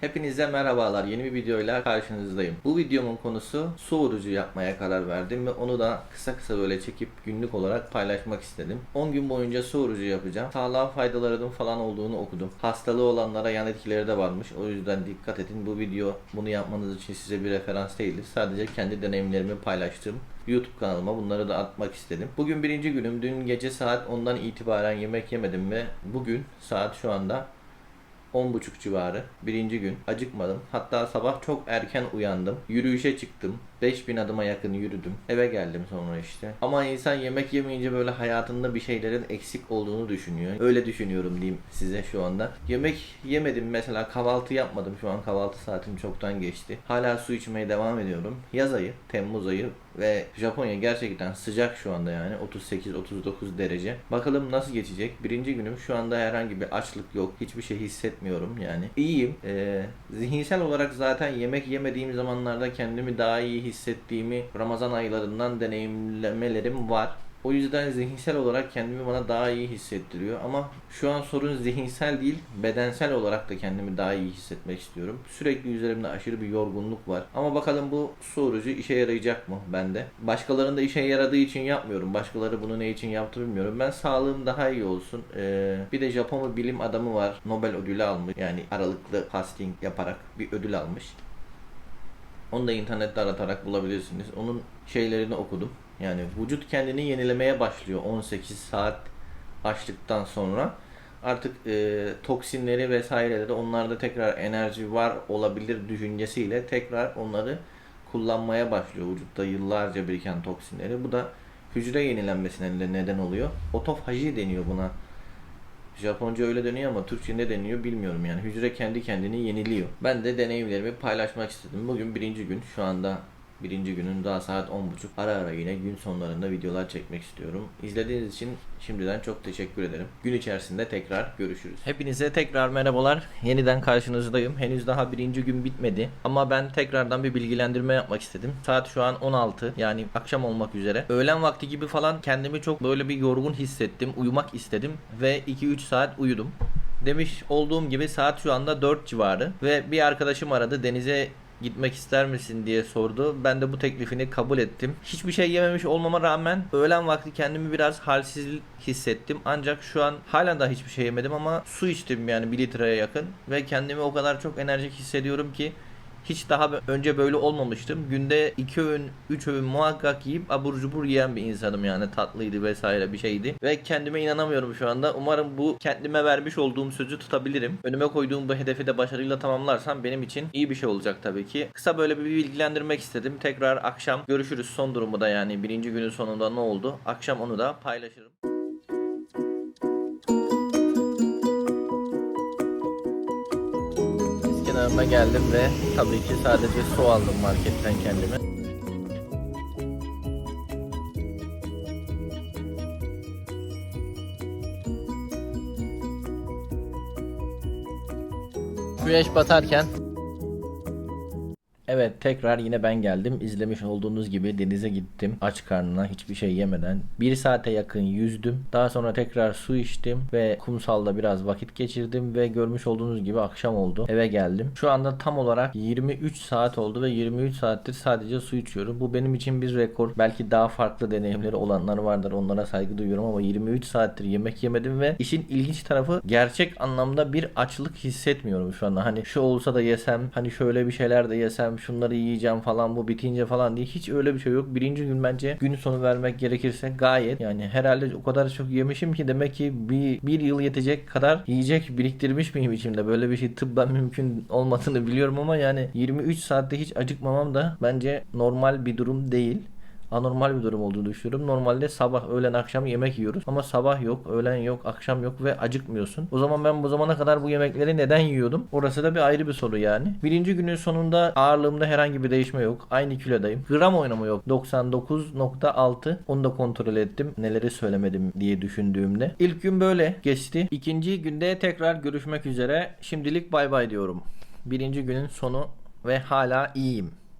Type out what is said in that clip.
Hepinize merhabalar. Yeni bir videoyla karşınızdayım. Bu videomun konusu su orucu yapmaya karar verdim ve onu da kısa kısa böyle çekip günlük olarak paylaşmak istedim. 10 gün boyunca su orucu yapacağım. Sağlığa faydalarının falan olduğunu okudum. Hastalığı olanlara yan etkileri de varmış. O yüzden dikkat edin. Bu video bunu yapmanız için size bir referans değildir. Sadece kendi deneyimlerimi paylaştığım YouTube kanalıma bunları da atmak istedim. Bugün birinci günüm. Dün gece saat 10'dan itibaren yemek yemedim ve bugün saat şu anda 10.30 civarı birinci gün acıkmadım. Hatta sabah çok erken uyandım. Yürüyüşe çıktım. 5000 adıma yakın yürüdüm. Eve geldim sonra işte. Ama insan yemek yemeyince böyle hayatında bir şeylerin eksik olduğunu düşünüyor. Öyle düşünüyorum diyeyim size şu anda. Yemek yemedim mesela kahvaltı yapmadım. Şu an kahvaltı saatim çoktan geçti. Hala su içmeye devam ediyorum. Yaz ayı, Temmuz ayı ve Japonya gerçekten sıcak şu anda yani 38-39 derece. Bakalım nasıl geçecek. Birinci günüm şu anda herhangi bir açlık yok. Hiçbir şey hissetmiyorum yani. İyiyim. Ee, zihinsel olarak zaten yemek yemediğim zamanlarda kendimi daha iyi hissettiğimi Ramazan aylarından deneyimlemelerim var. O yüzden zihinsel olarak kendimi bana daha iyi hissettiriyor. Ama şu an sorun zihinsel değil, bedensel olarak da kendimi daha iyi hissetmek istiyorum. Sürekli üzerimde aşırı bir yorgunluk var. Ama bakalım bu su işe yarayacak mı bende? Başkalarında işe yaradığı için yapmıyorum. Başkaları bunu ne için yaptı bilmiyorum. Ben sağlığım daha iyi olsun. Ee, bir de Japon bilim adamı var. Nobel ödülü almış. Yani aralıklı fasting yaparak bir ödül almış. Onu da internette aratarak bulabilirsiniz. Onun şeylerini okudum. Yani vücut kendini yenilemeye başlıyor 18 saat açtıktan sonra. Artık e, toksinleri vesaireleri onlarda tekrar enerji var olabilir düşüncesiyle tekrar onları kullanmaya başlıyor vücutta yıllarca biriken toksinleri. Bu da hücre yenilenmesine de neden oluyor. Otofaji deniyor buna. Japonca öyle deniyor ama Türkçe ne deniyor bilmiyorum yani. Hücre kendi kendini yeniliyor. Ben de deneyimlerimi paylaşmak istedim. Bugün birinci gün. Şu anda birinci günün daha saat 10.30. Ara ara yine gün sonlarında videolar çekmek istiyorum. İzlediğiniz için şimdiden çok teşekkür ederim. Gün içerisinde tekrar görüşürüz. Hepinize tekrar merhabalar. Yeniden karşınızdayım. Henüz daha birinci gün bitmedi. Ama ben tekrardan bir bilgilendirme yapmak istedim. Saat şu an 16 yani akşam olmak üzere. Öğlen vakti gibi falan kendimi çok böyle bir yorgun hissettim. Uyumak istedim ve 2-3 saat uyudum. Demiş olduğum gibi saat şu anda 4 civarı ve bir arkadaşım aradı denize gitmek ister misin diye sordu. Ben de bu teklifini kabul ettim. Hiçbir şey yememiş olmama rağmen öğlen vakti kendimi biraz halsiz hissettim. Ancak şu an hala da hiçbir şey yemedim ama su içtim yani 1 litreye yakın ve kendimi o kadar çok enerjik hissediyorum ki hiç daha önce böyle olmamıştım. Günde 2 öğün, 3 öğün muhakkak yiyip abur cubur yiyen bir insanım yani tatlıydı vesaire bir şeydi. Ve kendime inanamıyorum şu anda. Umarım bu kendime vermiş olduğum sözü tutabilirim. Önüme koyduğum bu hedefi de başarıyla tamamlarsam benim için iyi bir şey olacak tabii ki. Kısa böyle bir bilgilendirmek istedim. Tekrar akşam görüşürüz son durumu da yani birinci günün sonunda ne oldu. Akşam onu da paylaşırım. Kenarına geldim ve tabii ki sadece su aldım marketten kendime. Güneş batarken Evet tekrar yine ben geldim. İzlemiş olduğunuz gibi denize gittim. Aç karnına hiçbir şey yemeden. Bir saate yakın yüzdüm. Daha sonra tekrar su içtim ve kumsalda biraz vakit geçirdim ve görmüş olduğunuz gibi akşam oldu. Eve geldim. Şu anda tam olarak 23 saat oldu ve 23 saattir sadece su içiyorum. Bu benim için bir rekor. Belki daha farklı deneyimleri olanlar vardır. Onlara saygı duyuyorum ama 23 saattir yemek yemedim ve işin ilginç tarafı gerçek anlamda bir açlık hissetmiyorum şu anda. Hani şu olsa da yesem, hani şöyle bir şeyler de yesem, şunları yiyeceğim falan bu bitince falan diye hiç öyle bir şey yok. Birinci gün bence gün sonu vermek gerekirse gayet yani herhalde o kadar çok yemişim ki demek ki bir, bir yıl yetecek kadar yiyecek biriktirmiş miyim içimde. Böyle bir şey tıbben mümkün olmadığını biliyorum ama yani 23 saatte hiç acıkmamam da bence normal bir durum değil anormal bir durum olduğunu düşünüyorum. Normalde sabah, öğlen, akşam yemek yiyoruz. Ama sabah yok, öğlen yok, akşam yok ve acıkmıyorsun. O zaman ben bu zamana kadar bu yemekleri neden yiyordum? Orası da bir ayrı bir soru yani. Birinci günün sonunda ağırlığımda herhangi bir değişme yok. Aynı kilodayım. Gram oynama yok. 99.6 onu da kontrol ettim. Neleri söylemedim diye düşündüğümde. İlk gün böyle geçti. İkinci günde tekrar görüşmek üzere. Şimdilik bay bay diyorum. Birinci günün sonu ve hala iyiyim.